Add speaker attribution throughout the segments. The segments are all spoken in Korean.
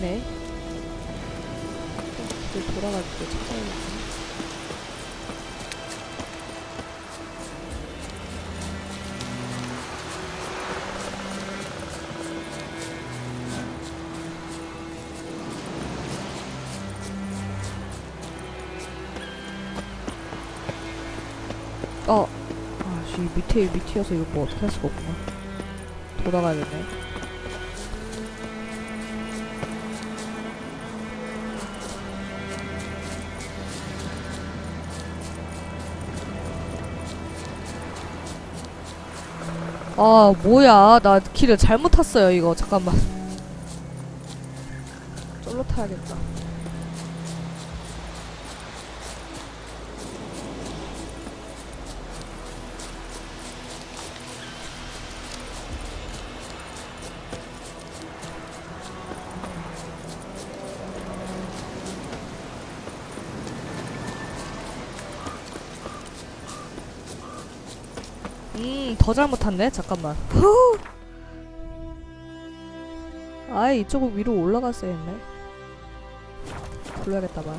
Speaker 1: 아니네. 또 돌아가지고 찾아야겠네. 어, 아, 씨, 밑에 밑이어서 이거 뭐 어떻게 할 수가 없구나. 돌아가야겠네. 아, 뭐야. 나 길을 잘못 탔어요, 이거. 잠깐만. 쫄로 타야겠다. 더 잘못 탔네. 잠깐만. 후. 아이, 이쪽은 위로 올라갔어야 했네. 불러야겠다 봐.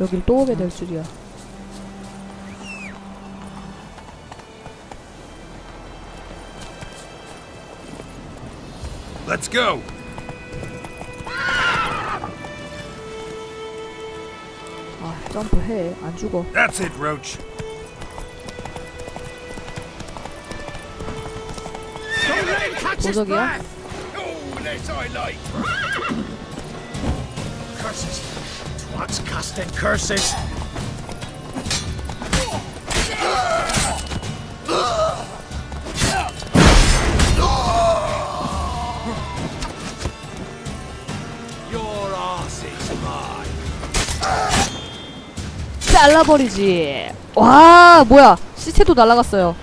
Speaker 1: 여길 또 오게 될 줄이야.
Speaker 2: Let's go.
Speaker 1: 아, 점프해. 안 죽어.
Speaker 2: That's it, Roach. Don't let him catch his
Speaker 1: 도적이야?
Speaker 2: breath. Oh, this I like. Curses. Twats casting curses.
Speaker 1: 잘라버리지. 와, 뭐야. 시체도 날아갔어요.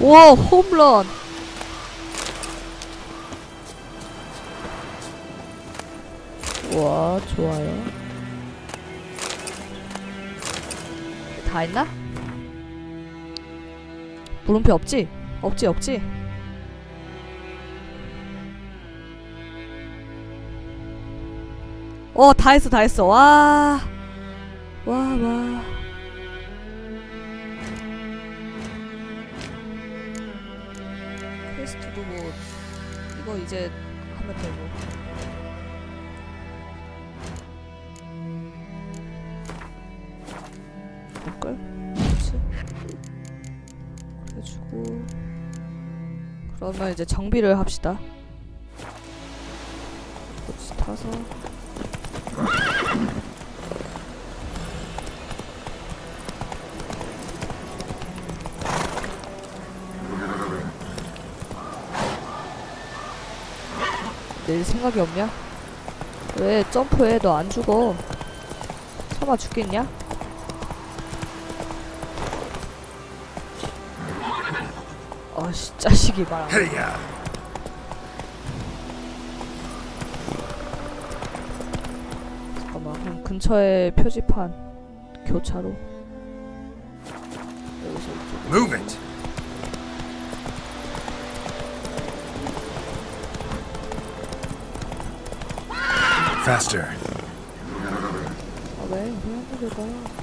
Speaker 1: 와, 홈런. 와, 좋아요. 다 했나? 물음표 없지? 없지, 없지? 어, 다 했어, 다 했어. 와. 와, 와. 퀘스트도 뭐 이거 이제 하면 되고. 그러면 이제 정비를 합시다. 그렇지 타서 낼 생각이 없냐? 왜 점프해 너 안 죽어 참아 죽겠냐? 씨 자식이 말안
Speaker 2: ya.
Speaker 1: 잠깐만 그럼 근처에 표지판 교차로 여기서
Speaker 2: Move it. Faster.
Speaker 1: 아왜 왜안 내려가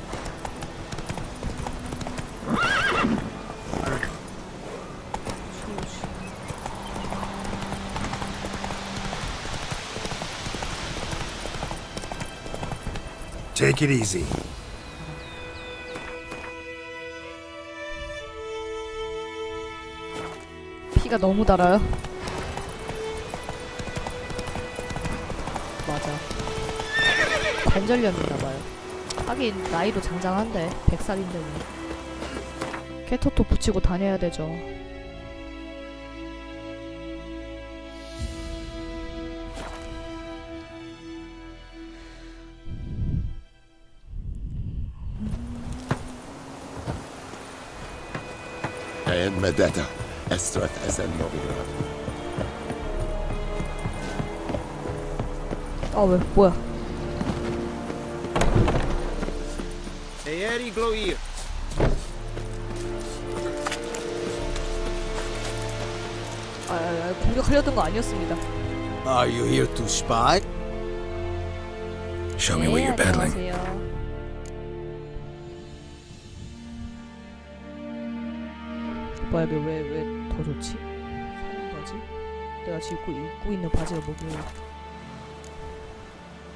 Speaker 2: Take it easy.
Speaker 1: 피가 너무 달아요? 맞아. 관절염이나봐요. 하긴 나이도 장장한데 100살인데 뭐. 캐터도 붙이고 다녀야 되죠
Speaker 3: en med detta. Estrat SN Novigrad.
Speaker 1: 아 왜 뭐야?
Speaker 4: Eeri Gloir.
Speaker 1: 아, 아, 아 공격하려던 거 아니었습니다.
Speaker 4: Are you here to spy?
Speaker 2: Show me what you're battling.
Speaker 1: 네, 안녕하세요. 오빠 여기 왜왜 더 좋지? 사는 바지? 내가 지금 입고, 입고 있는 바지가 뭐길래?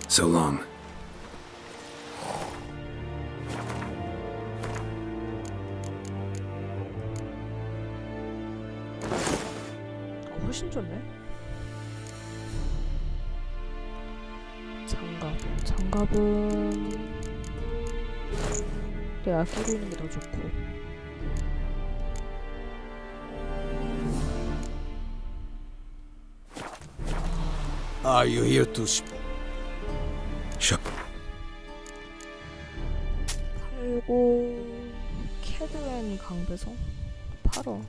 Speaker 2: So long.
Speaker 1: 어, 훨씬 좋네. 장갑. 장갑은 내가 끼고 있는 게 더 좋고.
Speaker 4: Are you here to spy?
Speaker 2: Show.
Speaker 1: 팔고 캐드랜 강배송 팔어.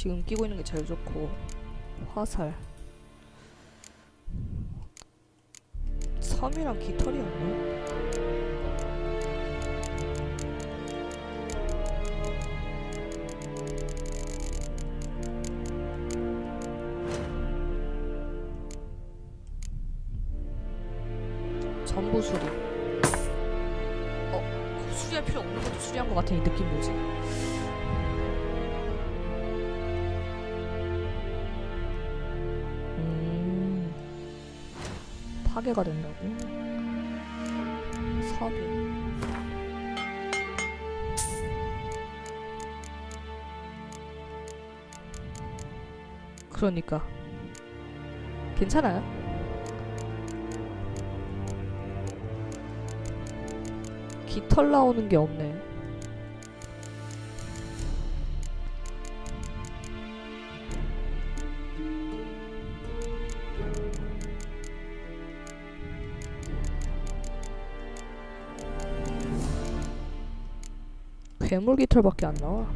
Speaker 1: 지금 끼고 있는 게 제일 좋고 화살 섬이랑 깃털이었나? 파괴가 된다고? 삽이 그러니까 괜찮아요? 깃털 나오는 게 없네 괴물 깃털밖에 안 나와.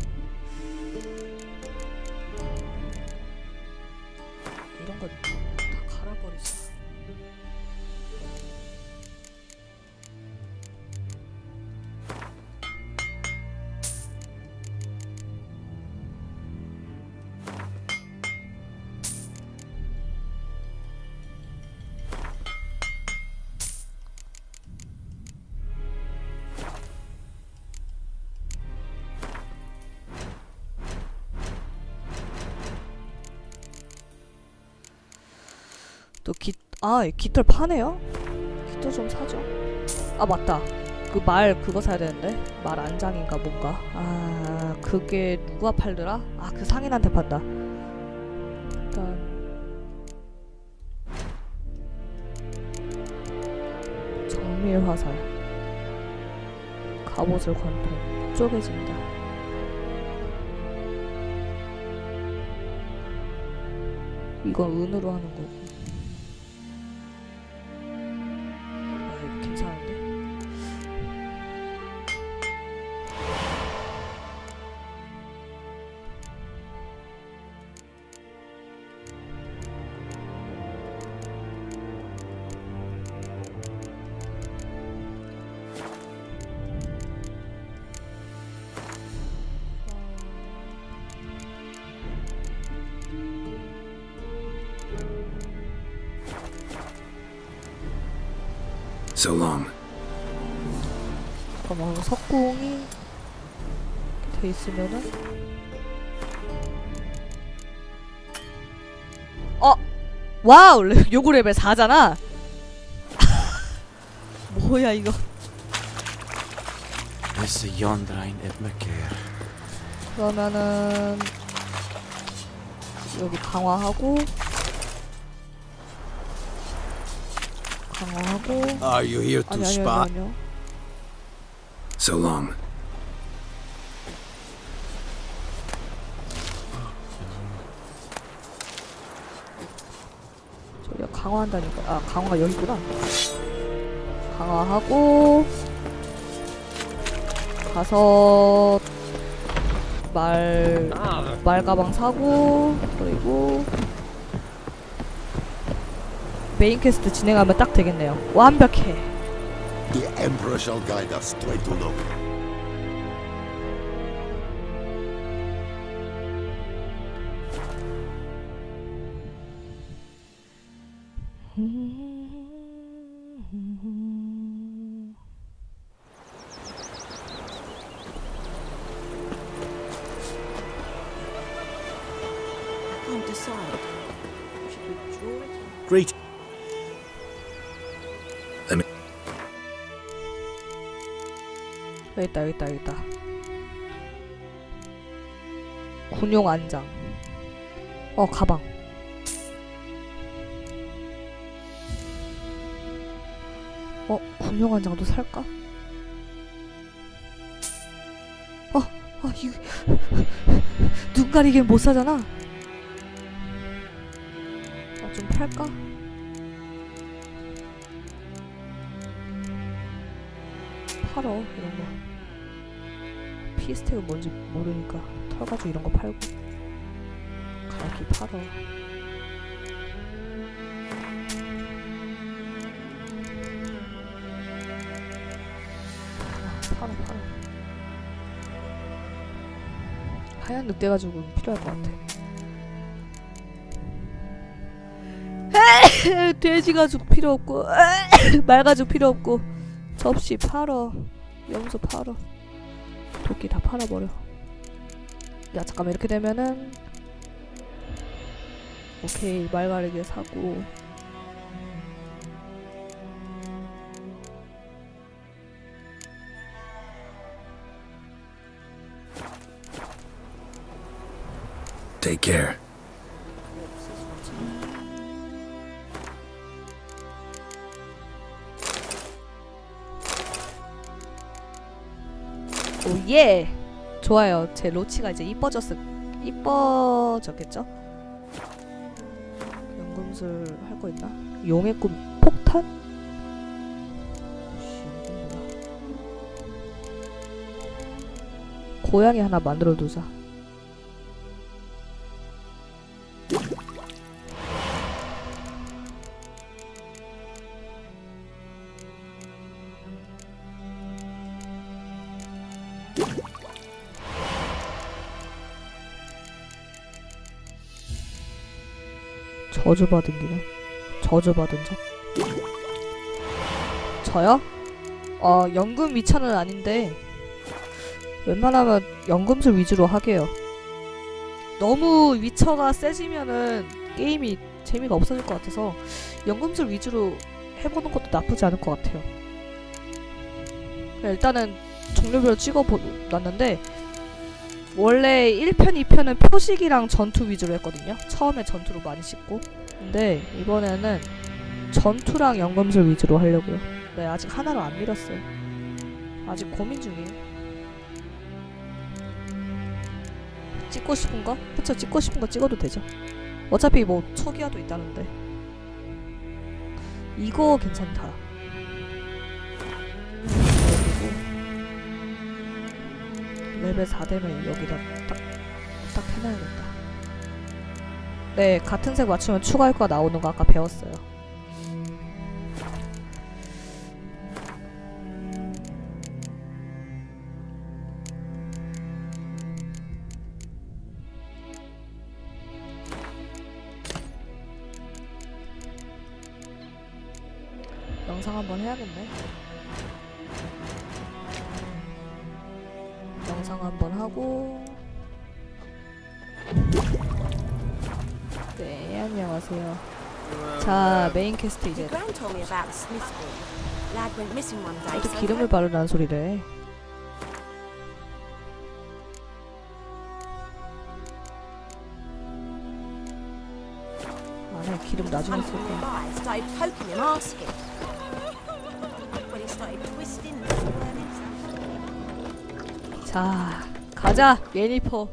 Speaker 1: 기, 아, 깃털 파네요? 깃털 좀 사죠. 아, 맞다. 그 말 그거 사야 되는데. 말 안장인가 뭔가. 아, 그게 누가 팔더라? 아, 그 상인한테 판다. 일단 정밀 화살. 갑옷을 관통. 쪼개진다. 이건 은으로 하는 거고.
Speaker 2: So long.
Speaker 1: 잠깐만 석궁이 돼 있으면은? 어! 와우! 레- 요구 레벨 4잖아! 뭐야 이거. 그러면은 여기 강화하고 하고
Speaker 4: Are you here to
Speaker 1: 아니 아니 아니
Speaker 4: spy?
Speaker 1: 아니요
Speaker 2: So long.
Speaker 1: 저기가 강화한다니까. 아, 강화가 여기구나. 강화하고 가서 말, 말 가방 사고 그리고 메인 퀘스트 진행하면 딱 되겠네요. 완벽해.
Speaker 3: The Emperor shall guide us to Edulog.
Speaker 1: 여기 있다, 여기 있다, 여기 있다. 군용 안장. 어, 가방. 어, 군용 안장도 살까? 어, 아, 이거. 눈 가리기엔 못 사잖아? 아, 좀 팔까? 피스텍은 뭔지 모르니까 털 가지고 이런 거 팔고 갈기 팔어 아, 팔어 팔어 하얀 늑대 가지고 필요할 것 같아. 돼지 가지고 필요 없고 말 가지고 필요 없고 접시 팔어 염소 팔어 도끼 다 팔아버려. 야 잠깐만 이렇게 되면은 오케이 말가르기 사고
Speaker 2: Take care.
Speaker 1: 예 좋아요 제 로치가 이제 이뻐졌을 이뻐졌겠죠? 연금술 할 거 있나? 용의 꿈 폭탄? 고양이 하나 만들어 두자. 저주받은 기능. 저주받은 적. 저요? 어, 연금 위차는 아닌데, 웬만하면 연금술 위주로 하게요. 너무 위쳐가 세지면은 게임이 재미가 없어질 것 같아서, 연금술 위주로 해보는 것도 나쁘지 않을 것 같아요. 일단은 종류별로 찍어놨는데, 원래 1편, 2편은 표식이랑 전투 위주로 했거든요. 처음에 전투로 많이 씻고. 근데 이번에는 전투랑 연금술 위주로 하려고요. 네, 아직 하나로 안 밀었어요. 아직 고민 중이에요. 찍고 싶은 거? 그쵸, 찍고 싶은 거 찍어도 되죠. 어차피 뭐 초기화도 있다는데. 이거 괜찮다. 레벨 4 되면 여기다 딱, 딱 해놔야겠다. 네, 같은 색 맞추면 추가 효과 나오는 거 아까 배웠어요. 자 메인 캐스트 이제. 또 기름을 바르라는 소리래 안에 기름 나중에 쓸 거야 자 가자 예니퍼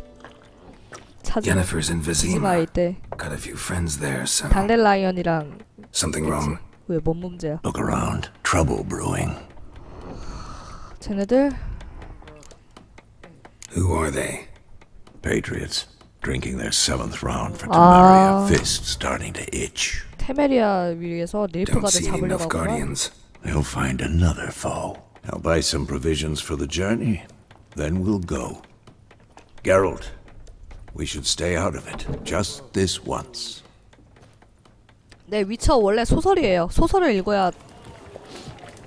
Speaker 1: 찾으러
Speaker 2: Yennefer's in
Speaker 1: 지마
Speaker 2: Vizima.
Speaker 1: 이때
Speaker 2: Got a few friends there, so.
Speaker 1: 달렐라이언이랑
Speaker 2: Something wrong?
Speaker 1: 왜 뭔 문제야?
Speaker 2: Look around. Trouble brewing.
Speaker 1: 쟤네들
Speaker 2: Who are they?
Speaker 5: Patriots drinking their seventh round for
Speaker 1: Ah.
Speaker 5: Tamaria. Fist starting to itch.
Speaker 1: 테메리아 위에서
Speaker 2: Don't
Speaker 1: 닐프가드
Speaker 2: see any
Speaker 1: 잡으려고 하구나.
Speaker 2: Nilfgaardians.
Speaker 5: They'll find another foe. I'll buy some provisions for the journey. Then we'll go. Geralt, we should stay out of it. Just this once.
Speaker 1: 네, 위쳐 원래 소설이에요. 소설을 읽어야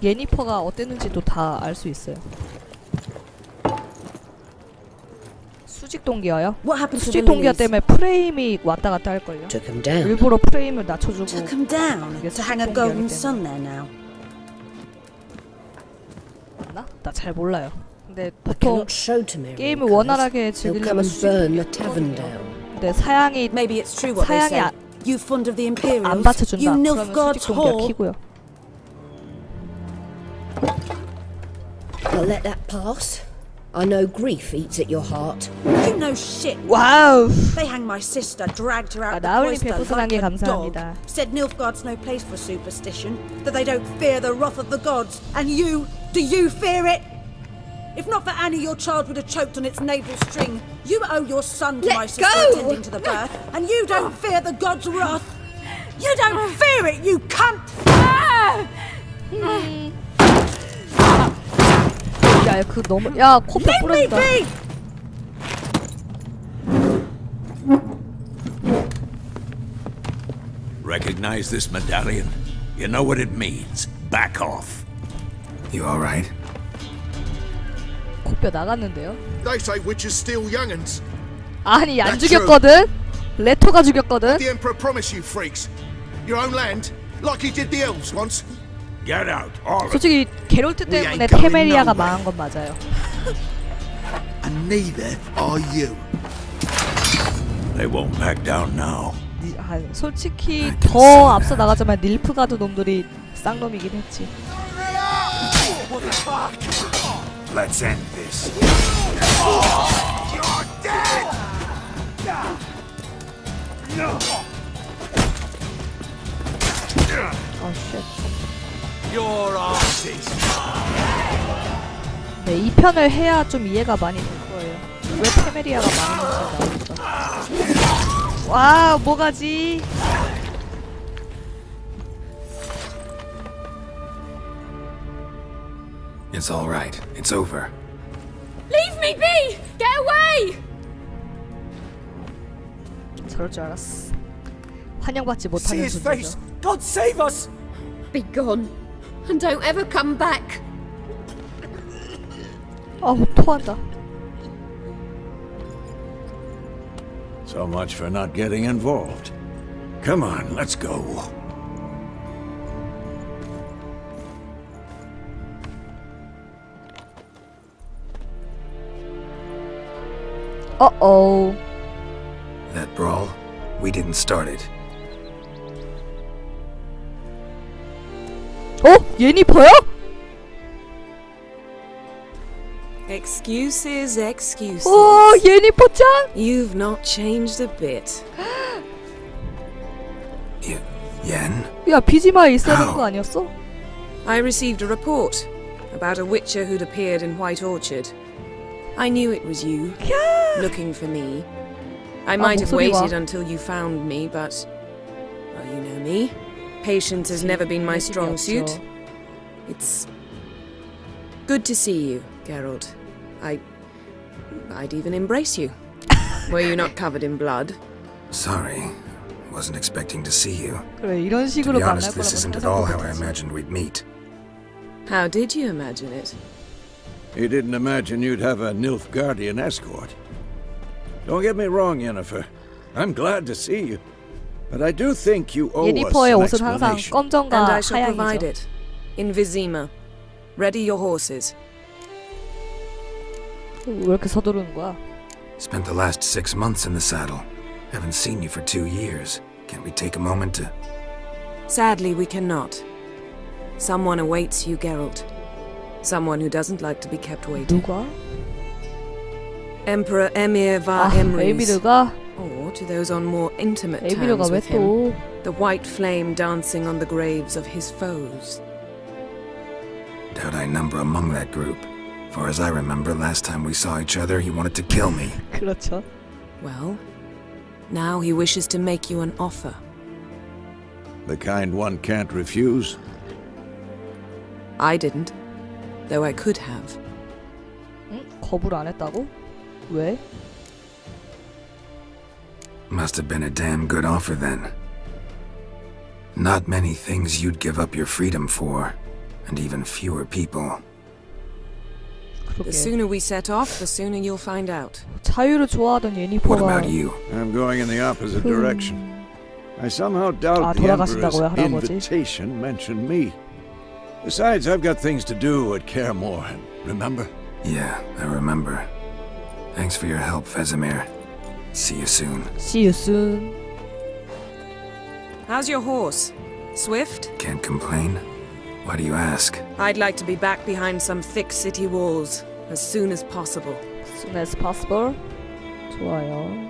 Speaker 1: 예니퍼가 어땠는지도 다 알 수 있어요. 수직 동기화요?
Speaker 6: What happened to the
Speaker 1: 수직 동기화? 때문에 프레임이 왔다 갔다 할 걸요.
Speaker 7: Took him down.
Speaker 1: 일부러 프레임을 낮춰주고
Speaker 6: Took him down
Speaker 1: Yes,
Speaker 6: to hang a
Speaker 1: don't
Speaker 6: golden
Speaker 1: get it.
Speaker 6: sun there now.
Speaker 1: 맞나? 나 잘 몰라요. 근데 보통
Speaker 7: cannot show to me.
Speaker 1: 게임을 원활하게 즐기려면
Speaker 7: and
Speaker 1: 수직
Speaker 7: burn the tavern down.
Speaker 1: 근데 사양이
Speaker 6: Maybe it's true what they
Speaker 1: 사양이. 아-
Speaker 6: You fond of the Imperials?
Speaker 1: 안 받쳐준다.
Speaker 6: You
Speaker 1: 그러면
Speaker 6: Nilfgaard's
Speaker 1: 수직 동기화
Speaker 6: whore?
Speaker 1: 키고요.
Speaker 7: I'll let that pass. I know grief eats at your heart.
Speaker 6: You know shit.
Speaker 1: 와우.
Speaker 6: They hanged my sister, dragged her
Speaker 1: 아,
Speaker 6: out the
Speaker 1: 나으리
Speaker 6: cloister
Speaker 1: 별풍선한 게
Speaker 6: like a dog.
Speaker 1: 감사합니다.
Speaker 6: Said Nilfgaard's no place for superstition, that they don't fear the wrath of the gods. And you, do you fear it? If not for Annie, your child would have choked on its navel string. You owe your son to
Speaker 7: Let
Speaker 6: my sister
Speaker 7: go!
Speaker 6: attending to the birth, and you don't fear the gods' wrath. You don't fear it, you cunt!
Speaker 1: 야, 그 너무 야 코뼈
Speaker 6: Leave me
Speaker 1: 부러진다.
Speaker 6: be!
Speaker 5: Recognize this medallion? You know what it means. Back off.
Speaker 2: You alright?
Speaker 1: 코 뼈 나갔는데요.
Speaker 3: They say witches steal young'uns.
Speaker 1: 아니 안
Speaker 3: That's
Speaker 1: 죽였거든. 레토가 죽였거든.
Speaker 3: The Emperor promised you freaks. Your own land, like he did the elves once.
Speaker 5: Get out, all of you.
Speaker 1: 솔직히 게롤트 때문에
Speaker 3: ain't going
Speaker 1: 테메리아가
Speaker 3: nowhere.
Speaker 1: 망한 건 맞아요.
Speaker 3: And neither are you.
Speaker 5: They won't back down now.
Speaker 1: 니- 아, 솔직히 더 앞서 나가자면 닐프가드 놈들이 쌍놈이긴 했지.
Speaker 2: Let's end this.
Speaker 1: 아 쉣.
Speaker 5: Your asses.
Speaker 1: 네, 이 편을 해야 좀 이해가 많이 될 거예요. 왜 테메리아가 망했는지 나오니까. 와, 뭐가지?
Speaker 2: It's alright. It's over.
Speaker 8: Leave me be! Get away!
Speaker 1: 저럴 줄 알았어. 환영받지 못하는 존재죠.
Speaker 9: God save us!
Speaker 8: Be gone. And don't ever come back.
Speaker 1: 아우 토한다.
Speaker 5: So much for not getting involved. Come on, let's go.
Speaker 1: 어어.
Speaker 2: That brawl? We didn't start it.
Speaker 1: 어? 예니퍼요?
Speaker 10: Excuses, excuses.
Speaker 1: 오, 예니퍼 짱?
Speaker 10: You've not changed a bit.
Speaker 2: Y- Yen?
Speaker 1: 야, 비지마에 있어야 되는 거 아니었어?
Speaker 10: I received a report about a witcher who'd appeared in White Orchard. I knew it was you, looking for me. I might have waited until you found me, but... Well, you know me. Patience has never been my strong suit. It's... Good to see you, Geralt. I... I'd even embrace you. Were you not covered in blood?
Speaker 2: Sorry. Wasn't expecting to see you. To be honest, this isn't at all how I imagined we'd meet.
Speaker 10: How did you imagine it?
Speaker 5: You didn't imagine you'd have a Nilfgaardian escort. Don't get me wrong, Yennefer. I'm glad to see you. But I do think you owe us
Speaker 1: 예니퍼의
Speaker 5: an
Speaker 1: 옷은 항상
Speaker 5: explanation.
Speaker 1: 검정과
Speaker 10: and I shall provide
Speaker 1: 하양이죠.
Speaker 10: it. In Vizima. Ready your horses.
Speaker 1: 왜 이렇게 서두르는 거야?
Speaker 2: Spent the last six months in the saddle. Haven't seen you for two years. Can't we take a moment to.
Speaker 10: Sadly, we cannot. Someone awaits you, Geralt. Someone who doesn't like to be kept waiting.
Speaker 1: 누가?
Speaker 10: Emperor Emir
Speaker 1: 아,
Speaker 10: var Emrys,
Speaker 1: 에이미르가
Speaker 10: or to those on more intimate
Speaker 1: 에이미르가
Speaker 10: terms
Speaker 1: 왜
Speaker 10: with him,
Speaker 1: 또?
Speaker 10: the white flame dancing on the graves of his foes.
Speaker 2: Doubt I number among that group. For as I remember, last time we saw each other, he wanted to kill me.
Speaker 1: 그렇죠.
Speaker 10: Well, now he wishes to make you an offer.
Speaker 5: The kind one can't refuse.
Speaker 10: I didn't, though I could have.
Speaker 1: 응? 거부를 안 했다고? 왜?
Speaker 2: Must have been a damn good offer then. Not many things you'd give up your freedom for, and even fewer people.
Speaker 10: The
Speaker 1: 그러게.
Speaker 10: sooner we set off, the sooner you'll find out.
Speaker 1: 자유를 좋아하던
Speaker 2: What
Speaker 1: 예니퍼가
Speaker 2: about you?
Speaker 5: I'm going in the opposite
Speaker 1: 음,
Speaker 5: direction. I somehow doubt
Speaker 1: 아,
Speaker 5: the
Speaker 1: 돌아가신다고요,
Speaker 5: Emperor's
Speaker 1: 할아버지?
Speaker 5: invitation mentioned me. Besides, I've got things to do at Caremore, remember?
Speaker 2: Yeah, I remember. Thanks for your help, Vesemir. See you soon.
Speaker 1: See you soon.
Speaker 10: How's your horse? Swift?
Speaker 2: Can't complain. Why do you ask?
Speaker 10: I'd like to be back behind some thick city walls as soon as possible.
Speaker 1: As soon as possible. 좋아요.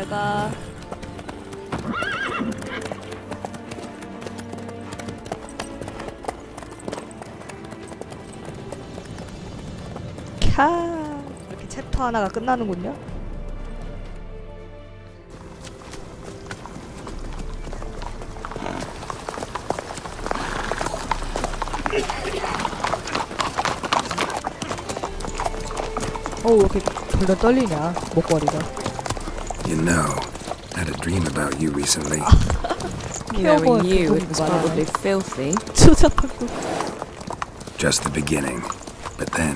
Speaker 1: 잘 가. 캬. 이렇게 챕터 하나가 끝나는군요. 어우 왜 이렇게 덜덜 떨리냐 목걸이가
Speaker 2: You know, had a dream about you recently.
Speaker 10: Knowing you, it
Speaker 1: 부분
Speaker 10: was
Speaker 1: 말하네.
Speaker 10: probably filthy.
Speaker 1: 추잡하고
Speaker 2: Just the beginning. But then,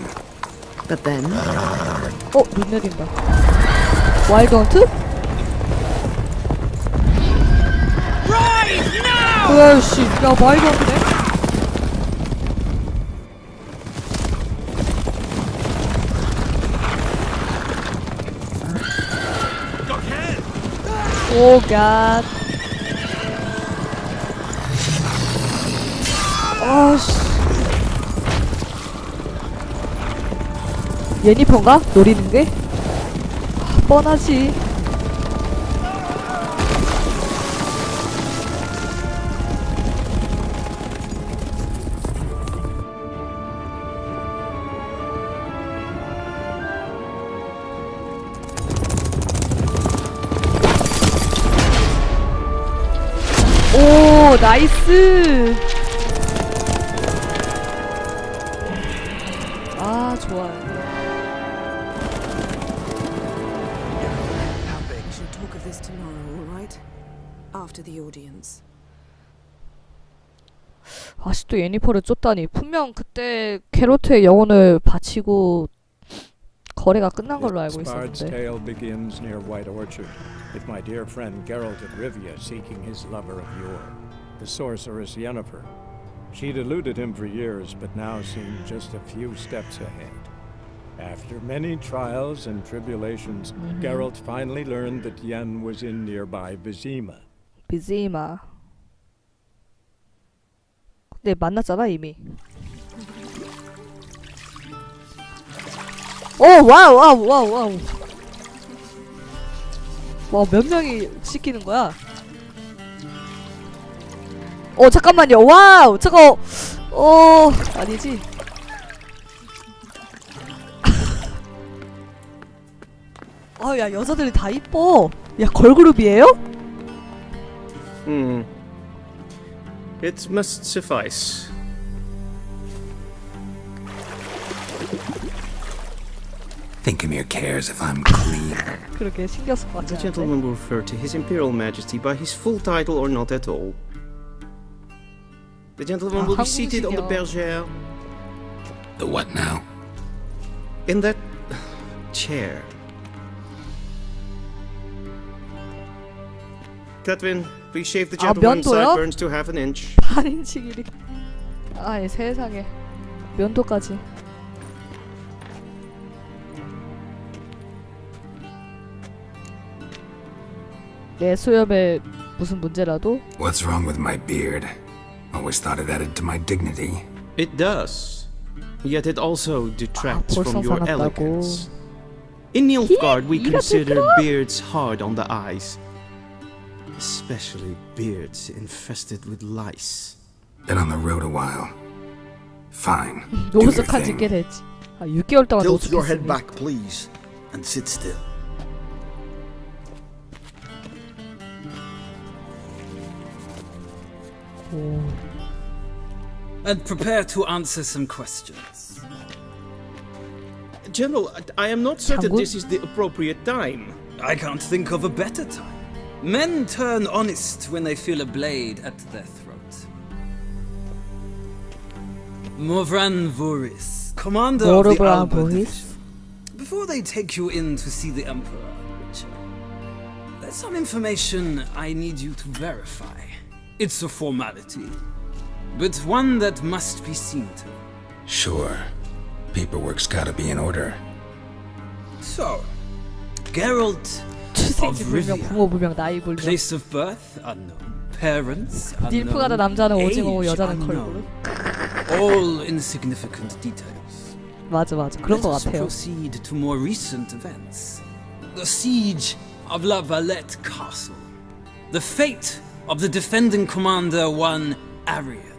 Speaker 10: But then,
Speaker 1: 어? 눈 내린다 와일드 헌트? 으아씨 야 와일드 헌 오 갓. 아씨. 예니퍼인가? 노리는 게? 아, 뻔하지. 나이스. 아, 좋아요.
Speaker 10: we shall talk of this tomorrow, all right? After the audience.
Speaker 1: 아직도 예니퍼를 쫓다니 분명 그때 캐로트의 영혼을 바치고 거래가 끝난 걸로 알고
Speaker 11: Bard's
Speaker 1: 있었는데
Speaker 11: tale begins near White Orchard, with my dear friend Geralt of Rivia seeking his lover of yore, the sorceress Yennefer. She'd eluded him for years, but now seemed just a few steps ahead. After many trials and tribulations, Geralt finally learned that Yen was in nearby Vizima.
Speaker 1: 비즈이마 근데 만났잖아 이미 오 와우 와우 와우 와우 와몇 명이 시키는 거야 어 잠깐만요 와우 저거 어 아니지 아야 여자들이 다 이뻐 야 걸그룹이에요?
Speaker 9: Hmm. It must suffice.
Speaker 2: Thinkemere cares if I'm clean.
Speaker 1: 그렇게 신경 쓸 것
Speaker 9: The
Speaker 1: 같지 않은데?
Speaker 9: gentleman will refer to His Imperial Majesty by his full title or not at all. The gentleman
Speaker 1: Ah,
Speaker 9: will be seated on the
Speaker 1: 한국식이요.
Speaker 9: bergère
Speaker 2: the what now?
Speaker 9: in that chair. Catwin, please shave the
Speaker 1: 아,
Speaker 9: gentleman's
Speaker 1: 면도요?
Speaker 9: sideburns to half an inch.
Speaker 1: 반인치길이 아니 세상에 면도까지 내 수염에 무슨 문제라도
Speaker 2: What's wrong with my beard? Always thought it added to my dignity.
Speaker 9: It does. Yet it also detracts from your elegance. In Nilfgaard, we consider beards hard on the eyes. Especially beards infested with lice.
Speaker 2: Been on the road a while. Fine. Do your thing.
Speaker 4: Tilt your head back, please, and sit still.
Speaker 12: And prepare to answer some questions.
Speaker 9: General, I am not certain
Speaker 1: 장군?
Speaker 9: this is the appropriate time.
Speaker 12: I can't think of a better time. Men turn honest when they feel a blade at their throat. Morvran Voris, commander of the
Speaker 1: Morvran
Speaker 12: Alba Before they take you in to see the Emperor, Richard, there's some information I need you to verify. It's a formality, but one that must be seen to.
Speaker 2: Sure. Paperwork's gotta be in order.
Speaker 12: So, Geralt
Speaker 1: 출생지 불명,
Speaker 12: Rivia.
Speaker 1: 부모 불명, 나이 불명.
Speaker 12: Place of birth unknown. Parents unknown.
Speaker 1: 닐프가드 남자는 오징어고
Speaker 12: age
Speaker 1: 여자는
Speaker 12: unknown.
Speaker 1: 걸그룹.
Speaker 12: All insignificant details.
Speaker 1: 맞아 맞아 그런 거
Speaker 12: Let us
Speaker 1: 같아요.
Speaker 12: proceed to more recent events. The siege of La Valette Castle. The fate of the defending commander, one Arian.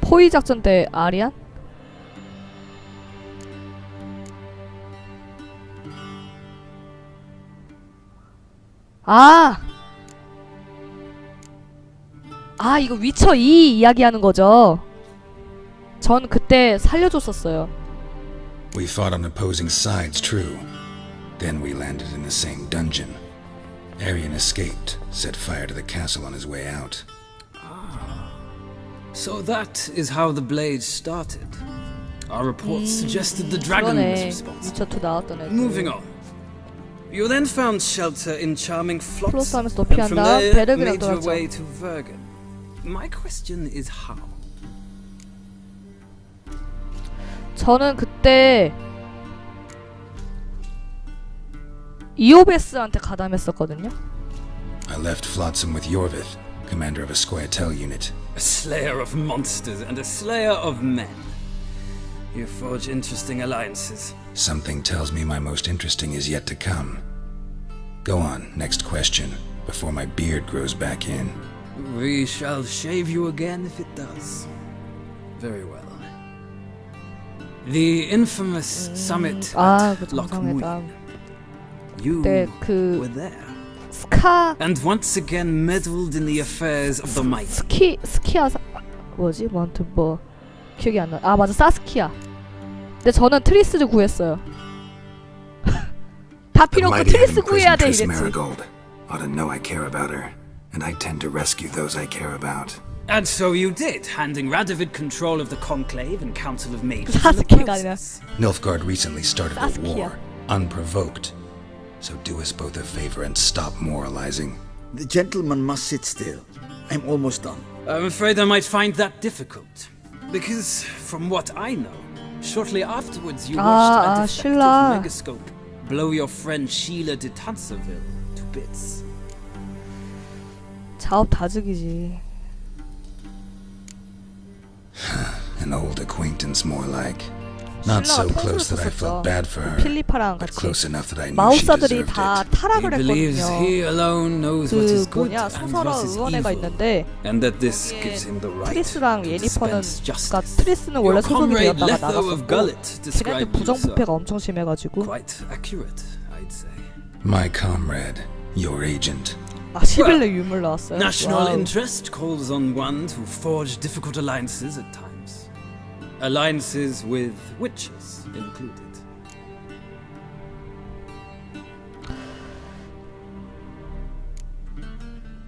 Speaker 1: 포위 작전 때 아리안? 아! 아, 이거 위쳐 2 이야기하는 거죠. 전 그때 살려줬었어요.
Speaker 2: We fought on opposing sides, true. Then we landed in the same dungeon. Arian escaped, set fire to the castle on his way out.
Speaker 12: So that is how the blade started. Our reports suggested the dragon was
Speaker 1: 그러네.
Speaker 12: responsible.
Speaker 1: 위쳐 2 나왔던 애.
Speaker 12: Moving on. You then found shelter in charming
Speaker 1: 플러스
Speaker 12: Flotsam,
Speaker 1: 하면서
Speaker 12: and
Speaker 1: 도피한
Speaker 12: from
Speaker 1: 다음
Speaker 12: there
Speaker 1: 베르그랑
Speaker 12: made your
Speaker 1: 돌았죠.
Speaker 12: way to Vergen. My question is how?
Speaker 1: 저는 그때 이오베스한테 가담했었거든요.
Speaker 2: I left Flotsam with Yorvith, commander of a Squaretel unit.
Speaker 12: A slayer of monsters and a slayer of men. You forge interesting alliances.
Speaker 2: Something tells me my most interesting is yet to come. Go on, next question, before my beard grows back in.
Speaker 12: We shall shave you again if it does. Very well. The infamous summit
Speaker 1: 아,
Speaker 12: at
Speaker 1: 그
Speaker 12: Lochmuir.
Speaker 1: 정상회담.
Speaker 12: You
Speaker 1: 그때 그
Speaker 12: were there.
Speaker 1: 스카
Speaker 12: and once again meddled in the affairs of the mighty.
Speaker 1: 스키 스키아 사, 뭐지? 뭔트 뭐 기억이 안 나. 아 맞아 사스키아. 근데 저는 트리스를 구했어요. 다
Speaker 2: The
Speaker 1: 필요 없고
Speaker 2: mighty
Speaker 1: 트리스
Speaker 2: had
Speaker 1: 구해야
Speaker 2: imprisoned
Speaker 1: 돼
Speaker 2: Triss
Speaker 1: 이랬지.
Speaker 2: Marigold. Ought to know I care about her, and I tend to rescue those I care about.
Speaker 12: And so you did, handing Radovid control of the Conclave and Council of Mages. in the
Speaker 1: 사스키가 아니라
Speaker 12: process.
Speaker 2: Nilfgaard recently started a
Speaker 1: Saskia.
Speaker 2: war, unprovoked. So do us both a favor and stop moralizing.
Speaker 4: The gentleman must sit still. I'm almost done.
Speaker 12: I'm afraid I might find that difficult. Because, from what I know, shortly afterwards you
Speaker 1: Ah,
Speaker 12: watched
Speaker 1: ah,
Speaker 12: a defective
Speaker 1: Sheila.
Speaker 12: megascope blow your friend Sheila de Tanserville to bits.
Speaker 1: 자업 다득이지.
Speaker 2: An old acquaintance, more like. Not so
Speaker 1: 신라가
Speaker 2: close that I
Speaker 1: 통수를
Speaker 2: felt
Speaker 1: 썼었죠.
Speaker 2: bad for her,
Speaker 1: 필리파랑
Speaker 2: but
Speaker 1: 같이
Speaker 2: close enough that I knew she
Speaker 1: 마우사들이
Speaker 2: deserved
Speaker 1: 다
Speaker 2: it.
Speaker 12: He
Speaker 1: 타락을
Speaker 12: believes
Speaker 1: 했거든요.
Speaker 12: he alone knows what
Speaker 1: 그
Speaker 12: is good
Speaker 1: 뭐냐
Speaker 12: and
Speaker 1: 소설어
Speaker 12: what is
Speaker 1: 의원회가
Speaker 12: evil,
Speaker 1: 있는데
Speaker 12: and that this
Speaker 1: 거기에
Speaker 12: gives him the right
Speaker 1: 트리스랑
Speaker 12: to
Speaker 1: 예니퍼는
Speaker 12: dispense
Speaker 1: 그러니까
Speaker 12: justice.
Speaker 1: 트리스는 원래
Speaker 12: Your
Speaker 1: 소속이
Speaker 12: comrade
Speaker 1: 되었다가
Speaker 12: Letho of
Speaker 1: 나갔었고
Speaker 12: Gullet
Speaker 1: 걔네한테
Speaker 12: described you
Speaker 1: 부정부패가
Speaker 12: so.
Speaker 1: 엄청 심해가지고
Speaker 12: Quite accurate, I'd say.
Speaker 2: My comrade, your agent.
Speaker 1: 아 11회 유물 나왔어요.
Speaker 12: National
Speaker 1: 와우.
Speaker 12: interest calls on one to forge difficult alliances at times. Alliances with witches included.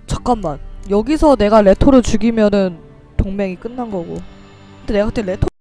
Speaker 1: 잠깐만 여기서 내가 레토를 죽이면은 동맹이 끝난 거고 근데 내가 그때 레토